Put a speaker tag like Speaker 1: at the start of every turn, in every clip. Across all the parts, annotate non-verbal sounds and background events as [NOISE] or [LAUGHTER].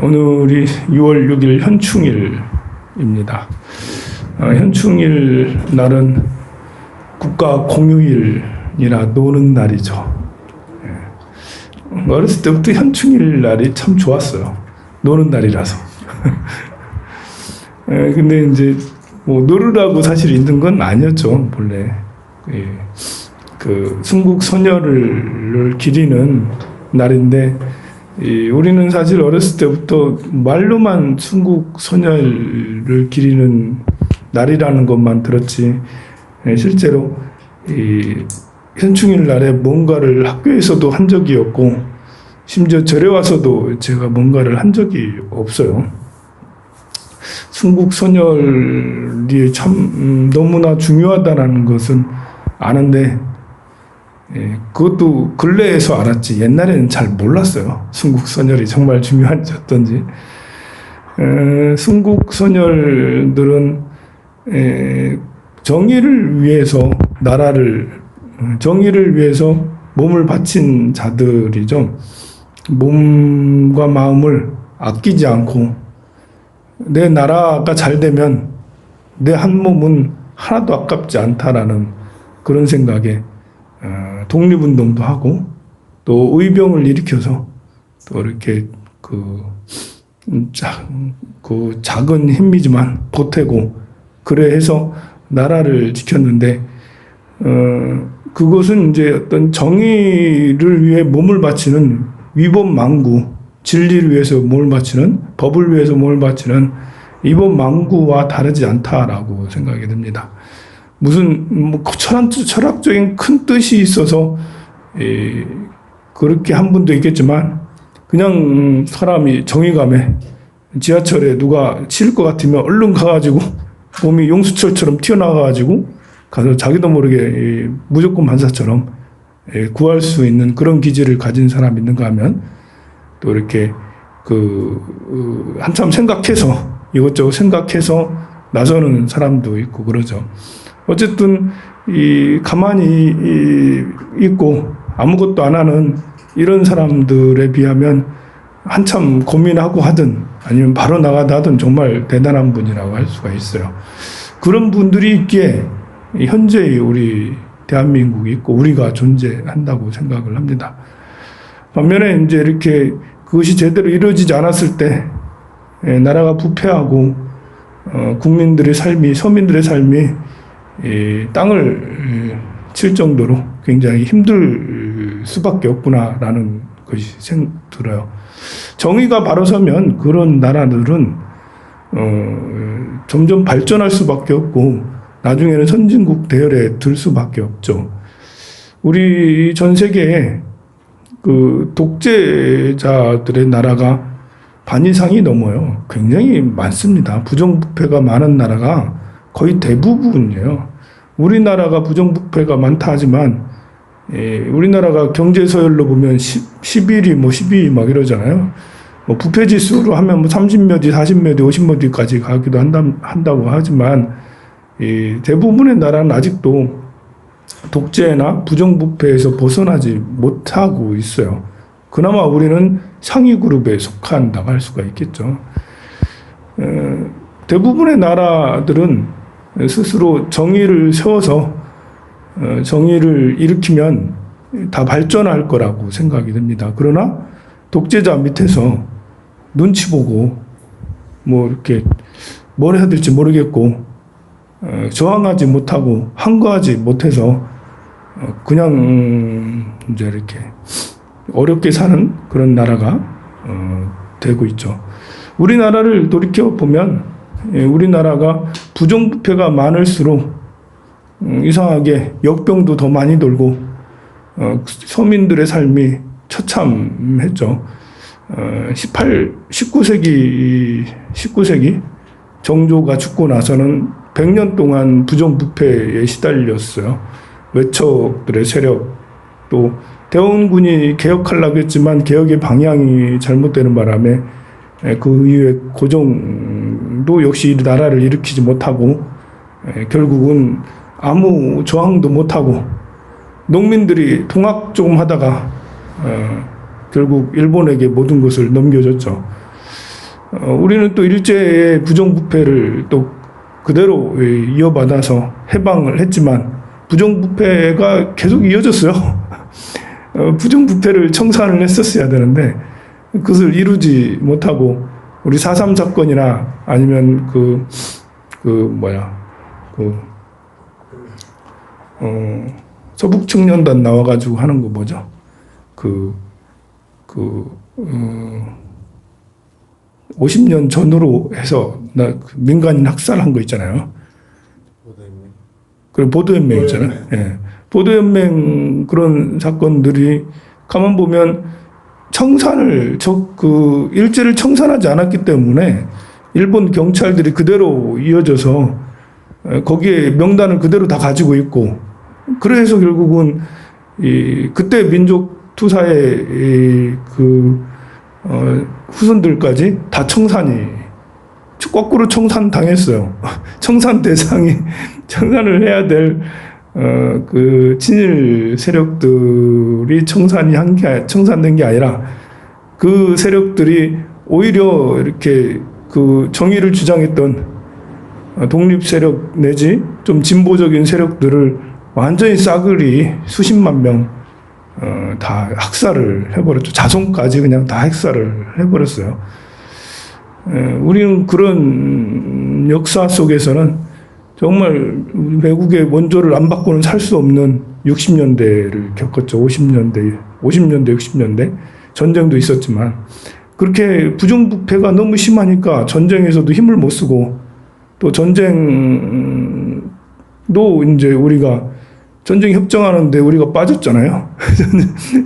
Speaker 1: 오늘이 6월 6일 현충일입니다. 어, 현충일 날은 국가 공휴일이나 노는 날이죠. 예. 어렸을 때부터 현충일 날이 참 좋았어요. 노는 날이라서. [LAUGHS] 예, 근데 이제 뭐 노르라고 사실 있는 건 아니었죠 본래. 예. 그 순국 소녀를 기리는 날인데 이 우리는 사실 어렸을 때부터 말로만 순국 소녀를 기리는 날이라는 것만 들었지 예, 실제로 이 현충일 날에 뭔가를 학교에서도 한 적이 없고 심지어 절에 와서도 제가 뭔가를 한 적이 없어요. 순국 소녀이 참 음, 너무나 중요하다라는 것은 아는데 예, 그것도 근래에서 알았지 옛날에는 잘 몰랐어요. 순국 선열이 정말 중요한지 어떤지. 에, 정의를 위해서 나라를 정의를 위해서 몸을 바친 자들이죠. 몸과 마음을 아끼지 않고 내 나라가 잘 되면 내 한 몸은 하나도 아깝지 않다라는 그런 생각에 어, 독립운동도 하고 또 의병을 일으켜서 또 이렇게 그, 음, 자, 그 작은 힘이지만 보태고 그래 해서 나라를 지켰는데 어, 그것은 이제 어떤 정의를 위해 몸을 바치는 위법 망구 진리를 위해서 몸을 바치는 법을 위해서 몸을 바치는 위법 망구와 다르지 않다라고 생각이 듭니다. 무슨 뭐 철학, 철학적인 큰 뜻이 있어서 에, 그렇게 한 분도 있겠지만 그냥 사람이 정의감에 지하철에 누가 치일 것 같으면 얼른 가가지고 [LAUGHS] 몸이 용수철처럼 튀어나가가지고 가서 자기도 모르게 이 무조건 반사처럼 에, 구할 수 있는 그런 기질을 가진 사람이 있는가 하면 또 이렇게 그 어, 한참 생각해서 이것저것 생각해서 나서는 사람도 있고 그러죠. 어쨌든 이 가만히 이 있고 아무것도 안 하는 이런 사람들에 비하면 한참 고민하고 하든 아니면 바로 나가다 하든 정말 대단한 분이라고 할 수가 있어요. 그런 분들이 있기에 현재 우리 대한민국이 있고 우리가 존재한다고 생각을 합니다. 반면에 이제 이렇게 그것이 제대로 이루어지지 않았을 때 예, 나라가 부패하고 어, 국민들의 삶이 서민들의 삶이 이 땅을 칠 정도로 굉장히 힘들 수밖에 없구나라는 것이 생 들어요. 정의가 바로 서면 그런 나라들은 어, 점점 발전할 수밖에 없고 나중에는 선진국 대열에 들 수밖에 없죠. 우리 전 세계에 그 독재자들의 나라가 반 이상이 넘어요. 굉장히 많습니다. 부정부패가 많은 나라가 거의 대부분이에요. 우리나라가 부정부패가 많다 하지만 예, 우리나라가 경제 서열로 보면 10, 11위, 뭐 12위 막 이러잖아요. 뭐 부패 지수로 하면 뭐 30몇 위, 40몇 위, 50몇 위까지 가기도 한다, 한다고 하지만 이 대부분의 나라는 아직도 독재나 부정부패에서 벗어나지 못하고 있어요. 그나마 우리는 상위 그룹에 속한다고 할 수가 있겠죠. 에, 대부분의 나라들은 스스로 정의를 세워서 어, 정의를 일으키면 다 발전할 거라고 생각이 듭니다. 그러나 독재자 밑에서 눈치 보고 뭐 이렇게 뭘 해야 될지 모르겠고 어, 저항하지 못하고 항거하지 못해서 어, 그냥 음, 이제 이렇게 어렵게 사는 그런 나라가 되고 있죠. 우리나라를 돌이켜 보면 예, 우리나라가 부정부패가 많을수록 음, 이상하게 역병도 더 많이 돌고 어, 서민들의 삶이 처참했죠. 어, 18, 19세기 19세기 정조가 죽고 나서는 100년 동안 부정부패에 시달렸어요. 외척들의 세력 또 대원군이 개혁하려고 했지만 개혁의 방향이 잘못되는 바람에 예, 그 이후에 고종 도 역시 나라를 일으키지 못하고 예, 결국은 아무 저항도 못하고 농민들이 통학 조금 하다가 어, 결국 일본에게 모든 것을 넘겨줬죠. 어, 우리는 또 일제의 부정부패를 또 그대로 예, 이어받아서 해방을 했지만 부정부패가 계속 이어졌어요. [LAUGHS] 어, 부정부패를 청산을 했었어야 되는데 그것을 이루지 못하고 우리 4.3 사건이나 아니면 그, 그 뭐야, 그, 어, 서북 청년단 나와가지고 하는 거 뭐죠? 그, 그, 어, 50년 전으로 해서 나그 민간인 학살한 거 있잖아요. 그리고 보도연맹 있잖아요. 예. 보도연맹 그런 사건들이 가만 보면 청산을 저그 일제를 청산하지 않았기 때문에 일본 경찰들이 그대로 이어져서 에, 거기에 명단을 그대로 다 가지고 있고 그래서 결국은 이 그때 민족 투사의 이그 어, 후손들까지 다 청산이 거꾸로 청산 당했어요. [LAUGHS] 청산 대상이 [LAUGHS] 청산을 해야 될 어, 그 친일 세력들이 청산이 한 게 청산된 게 아니라 그 세력들이 오히려 이렇게 그 정의를 주장했던 어, 독립 세력 내지 좀 진보적인 세력들을 완전히 싸그리 수십만 명 어, 다 학살을 해버렸죠. 자손까지 그냥 다 학살을 해버렸어요. 에, 우리는 그런 역사 속에서는 정말 외국의 원조를 안 받고는 살 수 없는 60년대를 겪었죠. 50년대, 50년대, 60년대 전쟁도 있었지만 그렇게 부정부패가 너무 심하니까 전쟁에서도 힘을 못 쓰고 또 전쟁도 이제 우리가 전쟁 협정하는데 우리가 빠졌잖아요.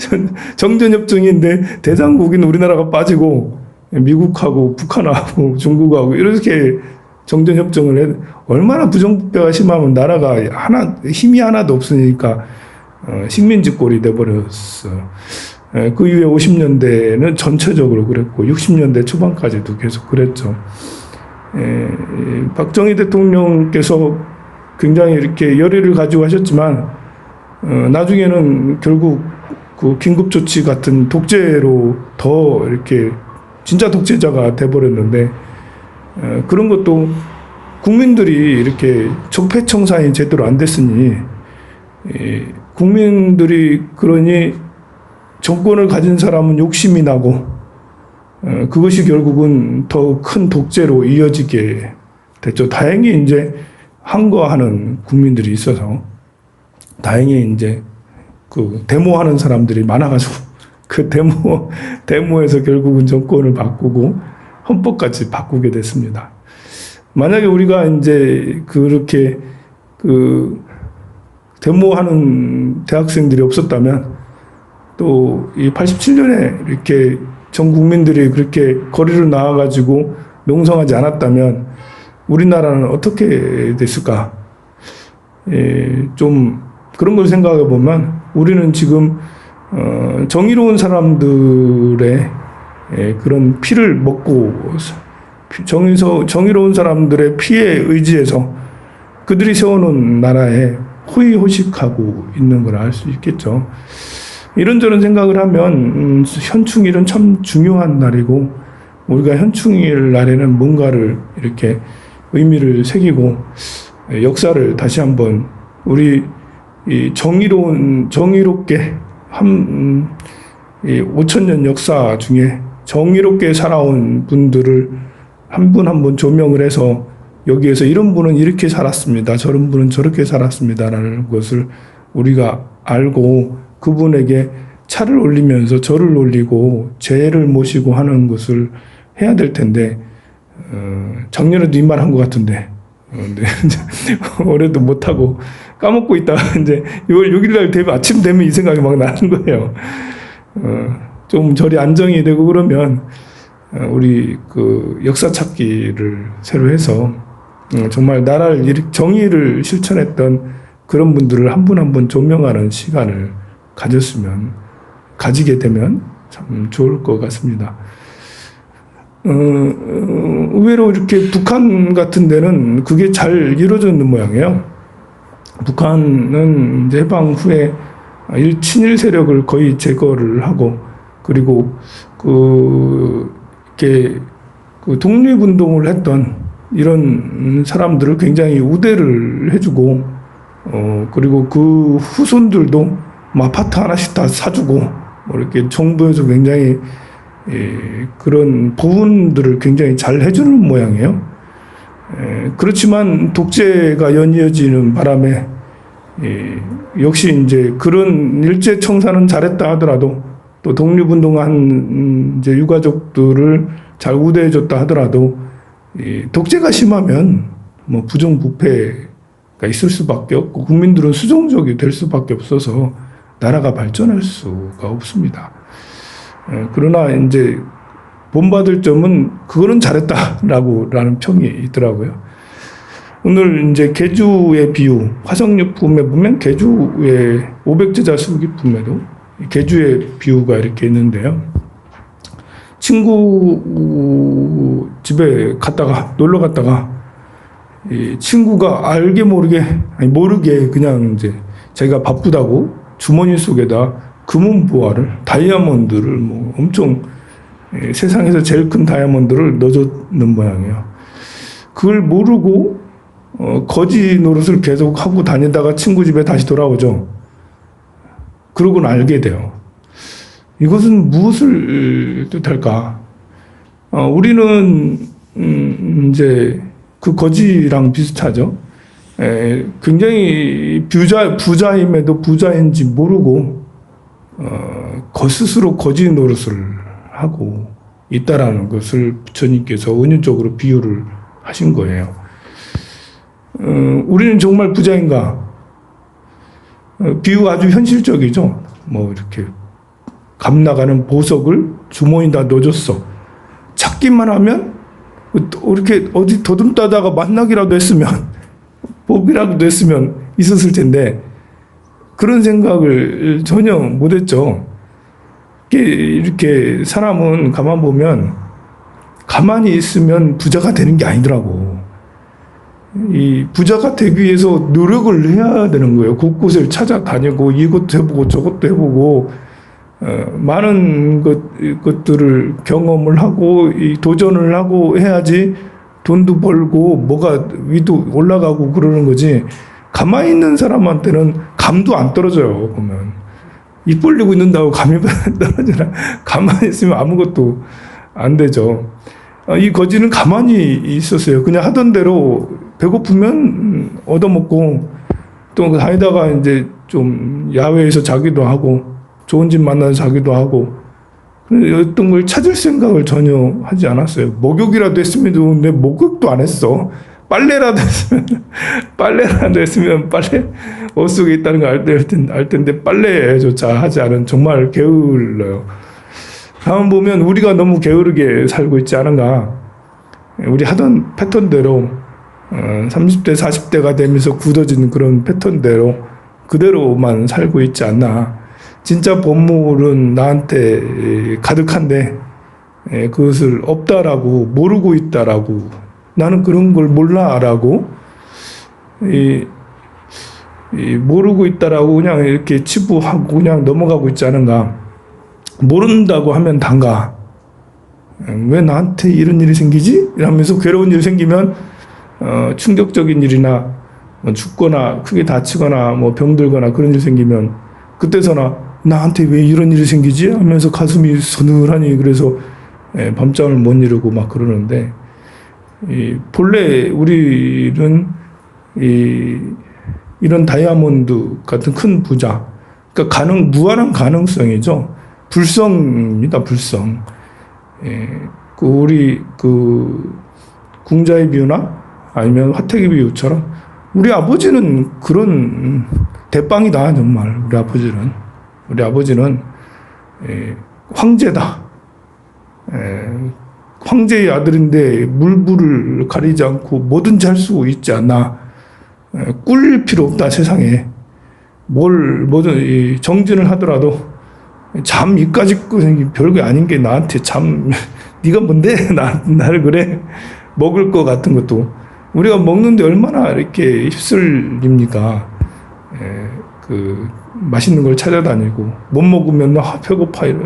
Speaker 1: [LAUGHS] 정전 협정인데 대장국인 우리나라가 빠지고 미국하고 북한하고 중국하고 이렇게 정전 협정을 해 얼마나 부정부패가 심하면 나라가 하나 힘이 하나도 없으니까 어, 식민지 꼴이 돼 버렸어요. 예, 그 이후에 50년대는 전체적으로 그랬고 60년대 초반까지도 계속 그랬죠. 예, 이 박정희 대통령께서 굉장히 이렇게 열의를 가지고 하셨지만 어, 나중에는 결국 그 긴급조치 같은 독재로 더 이렇게 진짜 독재자가 돼버렸는데 어, 그런 것도 국민들이 이렇게 적폐청산이 제대로 안 됐으니 이 국민들이 그러니 정권을 가진 사람은 욕심이 나고 어, 그것이 결국은 더 큰 독재로 이어지게 됐죠. 다행히 이제 항거하는 국민들이 있어서 다행히 이제 그 데모하는 사람들이 많아가지고 [LAUGHS] 그 데모 데모에서 결국은 정권을 바꾸고 헌법까지 바꾸게 됐습니다. 만약에 우리가 이제 그렇게 그 데모하는 대학생들이 없었다면 또 이 87년에 이렇게 전 국민들이 그렇게 거리를 나와가지고 농성하지 않았다면 우리나라는 어떻게 됐을까? 예, 좀 그런 걸 생각해 보면 우리는 지금 어, 정의로운 사람들의 예, 그런 피를 먹고 정의서 정의로운 사람들의 피에 의지해서 그들이 세워놓은 나라에 호의호식하고 있는 걸 알 수 있겠죠. 이런저런 생각을 하면 음, 현충일은 참 중요한 날이고 우리가 현충일 날에는 뭔가를 이렇게 의미를 새기고 역사를 다시 한번 우리 이 정의로운 정의롭게 한 음, 5천 년 역사 중에 정의롭게 살아온 분들을 한분 한분 조명을 해서 여기에서 이런 분은 이렇게 살았습니다. 저런 분은 저렇게 살았습니다라는 것을 우리가 알고 그분에게 차를 올리면서 절을 올리고 죄를 모시고 하는 것을 해야 될 텐데 어, 작년에도 이 말 한 것 같은데 어, [LAUGHS] 올해도 못 하고 까먹고 있다가 이제 6월 6일 날 되면 아침 되면 이 생각이 막 나는 거예요. 어, 좀 절이 안정이 되고 그러면 어, 우리 그 역사 찾기를 새로 해서 어, 정말 나라를 일- 정의를 실천했던 그런 분들을 한 분 한 분 조명하는 시간을 가졌으면 가지게 되면 참 좋을 것 같습니다. 어, 어, 의외로 이렇게 북한 같은 데는 그게 잘 이루어져 있는 모양이에요. 북한은 해방 후에 일 친일 세력을 거의 제거를 하고 그리고 그 이렇게 그 독립운동을 했던 이런 사람들을 굉장히 우대를 해주고 어 그리고 그 후손들도 뭐 아파트 하나씩 다 사주고 뭐 이렇게 정부에서 굉장히 예, 그런 부분들을 굉장히 잘 해주는 모양이에요. 예, 그렇지만 독재가 연이어지는 바람에 예, 역시 이제 그런 일제 청산은 잘했다 하더라도 또 독립운동한 음, 이제 유가족들을 잘 우대해줬다 하더라도 이 독재가 심하면 뭐 부정부패가 있을 수밖에 없고 국민들은 수종적이 될 수밖에 없어서 나라가 발전할 수가 없습니다. 예, 그러나 이제 본받을 점은 그거는 잘했다라고 라는 평이 있더라고요. 오늘 이제 개주의 비유, 화석유품에 보면 개주의 500제자 수기품에도 개주의 비유가 이렇게 있는데요. 친구 집에 갔다가 놀러 갔다가 이 친구가 알게 모르게 아니 모르게 그냥 이제 자기가 바쁘다고 주머니 속에다 금은 보화를 다이아몬드를 뭐 엄청 예, 세상에서 제일 큰 다이아몬드를 넣어줬는 모양이에요. 그걸 모르고 어, 거지 노릇을 계속 하고 다니다가 친구 집에 다시 돌아오죠. 그러고는 알게 돼요. 이것은 무엇을 뜻할까? 어, 우리는 음, 이제 그 거지랑 비슷하죠. 에, 굉장히 부자 부자임에도 부자인지 모르고 어, 거 스스로 거지 노릇을 하고 있다라는 것을 부처님께서 은유적으로 비유를 하신 거예요. 어, 우리는 정말 부자인가? 어, 비유 아주 현실적이죠. 뭐 이렇게 감 나가는 보석을 주머니에다 넣어줬어. 찾기만 하면 또 이렇게 어디 더듬다다가 만나기라도 했으면 [LAUGHS] 복이라도 했으면 있었을 텐데 그런 생각을 전혀 못했죠. 이렇게 사람은 가만 보면 가만히 있으면 부자가 되는 게 아니더라고. 이 부자가 되기 위해서 노력을 해야 되는 거예요. 곳곳을 찾아다니고 이것도 해보고 저것도 해보고 어, 많은 것, 것들을 경험을 하고 이 도전을 하고 해야지 돈도 벌고 뭐가 위도 올라가고 그러는 거지. 가만히 있는 사람한테는 감도 안 떨어져요. 보면 입 벌리고 있는다고 감이 [LAUGHS] 떨어지나 가만히 있으면 아무것도 안 되죠. 어, 이 거지는 가만히 있었어요. 그냥 하던 대로 배고프면 얻어먹고 또 다니다가 이제 좀 야외에서 자기도 하고 좋은 집 만나서 자기도 하고 어떤 걸 찾을 생각을 전혀 하지 않았어요. 목욕이라도 했으면 내 목욕도 안 했어. 빨래라도 했으면 [LAUGHS] 빨래라도 했으면 빨래 옷 속에 있다는 걸알 텐데, 빨래조차 하지 않은 정말 게을러요. 가만 보면 우리가 너무 게으르게 살고 있지 않은가. 우리 하던 패턴대로 어, 30대 40대가 되면서 굳어진 그런 패턴대로 그대로만 살고 있지 않나. 진짜 본물은 나한테 가득한데 예, 그것을 없다라고 모르고 있다라고 나는 그런 걸 몰라라고 이, 이 모르고 있다라고 그냥 이렇게 치부하고 그냥 넘어가고 있지 않은가 모른다고 하면 단가 왜 나한테 이런 일이 생기지? 이러면서 괴로운 일이 생기면 어, 충격적인 일이나 뭐 죽거나 크게 다치거나 뭐 병들거나 그런 일 생기면 그때서나 나한테 왜 이런 일이 생기지? 하면서 가슴이 서늘하니 그래서 예, 밤잠을 못 이루고 막 그러는데 이 본래 우리는 이 이런 다이아몬드 같은 큰 부자 그러니까 가능 무한한 가능성이죠 불성입니다 불성 예, 그 우리 그 궁자의 비유나 아니면 화택의 비유처럼 우리 아버지는 그런 대빵이다 정말 우리 아버지는 우리 아버지는 에, 황제다. 에, 황제의 아들인데 물불을 가리지 않고 뭐든지 할 수 있지 않나. 에, 꿀 필요 없다 세상에. 뭘 뭐든 정진을 하더라도 잠 이까지 그 별거 아닌 게 나한테 잠 [LAUGHS] 네가 뭔데 [LAUGHS] 나 나를 그래 먹을 것 같은 것도 우리가 먹는데 얼마나 이렇게 휩쓸립니까? 에, 그 맛있는 걸 찾아다니고 못 먹으면 아 배고파 이래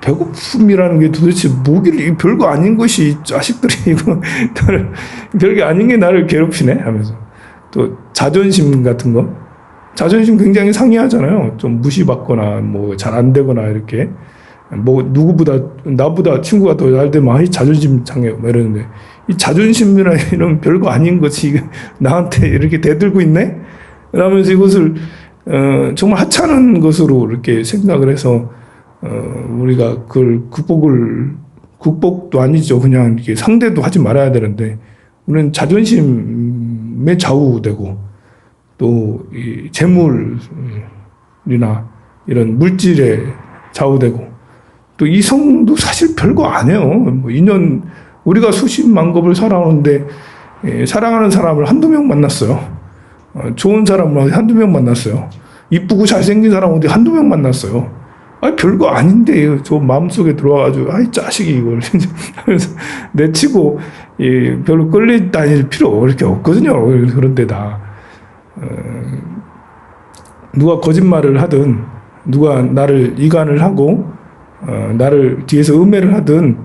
Speaker 1: 배고픔이라는 게 도대체 뭐길래 이 별거 아닌 것이 이 자식들이 [LAUGHS] 이거 나를 별게 아닌 게 나를 괴롭히네 하면서 또 자존심 같은 거 자존심 굉장히 상해하잖아요. 좀 무시받거나 뭐 잘 안 되거나 이렇게 뭐 누구보다 나보다 친구가 더 잘 되면 아이 자존심 상해 뭐 이러는데 이 자존심이나 이런 [LAUGHS] 별거 아닌 것이 [LAUGHS] 나한테 이렇게 대들고 있네. 라면서 이것을 어, 정말 하찮은 것으로 이렇게 생각을 해서 어, 우리가 그걸 극복을 극복도 아니죠. 그냥 이게 상대도 하지 말아야 되는데 우리는 자존심에 좌우되고 또이 재물이나 이런 물질에 좌우되고 또 이성도 사실 별거 안 해요. 뭐 인연 우리가 수십만 겁을 살아오는데 예, 사랑하는 사람을 한두 명 만났어요. 어, 좋은 사람을 한두 명 만났어요. 이쁘고 잘생긴 사람 어디 한두 명 만났어요. 아 별거 아닌데 저 마음속에 들어와가지고 아이 자식이 이걸 하면서 [LAUGHS] 내치고 이 별로 끌리 다닐 필요 이렇게 없거든요. 그런 데다 어, 누가 거짓말을 하든 누가 나를 이간을 하고 어, 나를 뒤에서 음해를 하든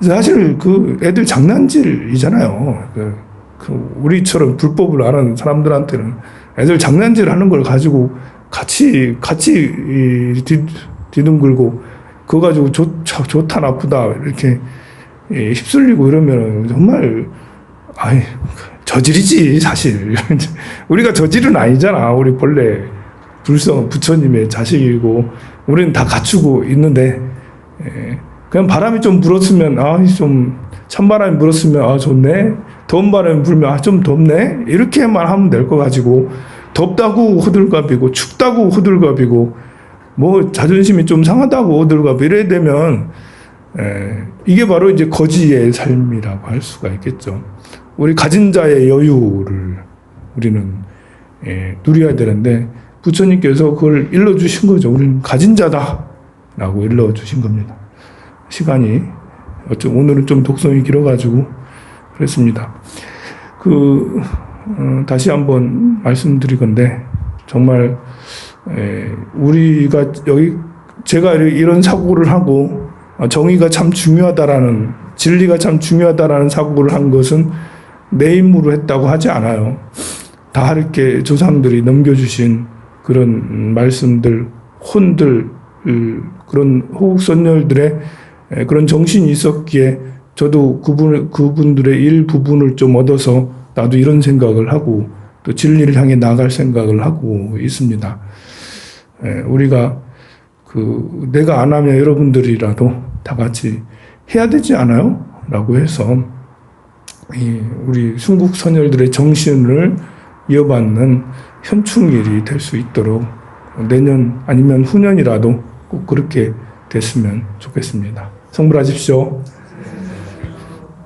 Speaker 1: 사실 그 애들 장난질이잖아요. 그, 그 우리처럼 불법을 아는 사람들한테는 애들 장난질 하는 걸 가지고 같이 같이 이, 뒤, 뒤둥글고 그거 가지고 좋, 좋- 좋다 나쁘다 이렇게 예, 휩쓸리고 이러면 정말 아이 저질이지 사실. [LAUGHS] 우리가 저질은 아니잖아. 우리 본래 불성 부처님의 자식이고 우리는 다 갖추고 있는데 예, 그냥 바람이 좀 불었으면 아좀 찬바람이 불었으면 아 좋네. 더운 바람이 불면 아 좀 덥네. 이렇게만 하면 될 거 가지고 덥다고 호들갑이고 춥다고 호들갑이고 뭐 자존심이 좀 상하다고 호들갑 이래야 되면 에, 이게 바로 이제 거지의 삶이라고 할 수가 있겠죠. 우리 가진 자의 여유를 우리는 예, 누려야 되는데 부처님께서 그걸 일러 주신 거죠. 우리는 가진 자다 라고 일러 주신 겁니다. 시간이 어쩌 오늘은 좀 독성이 길어가지고 그랬습니다. 그 어, 다시 한번 말씀드리건데 정말 에, 우리가 여기 제가 이런 사고를 하고 어, 정의가 참 중요하다라는 진리가 참 중요하다라는 사고를 한 것은 내 힘으로 했다고 하지 않아요. 다 이렇게 조상들이 넘겨주신 그런 음, 말씀들, 혼들, 음, 그런 호국선열들의 에, 그런 정신이 있었기에 저도 그분, 그분들의 일부분을 좀 얻어서 나도 이런 생각을 하고 또 진리를 향해 나갈 생각을 하고 있습니다. 에, 우리가 그 내가 안 하면 여러분들이라도 다 같이 해야 되지 않아요? 라고 해서 이 우리 순국 선열들의 정신을 이어받는 현충일이 될 수 있도록 내년 아니면 후년이라도 꼭 그렇게 됐으면 좋겠습니다. 성불하십시오.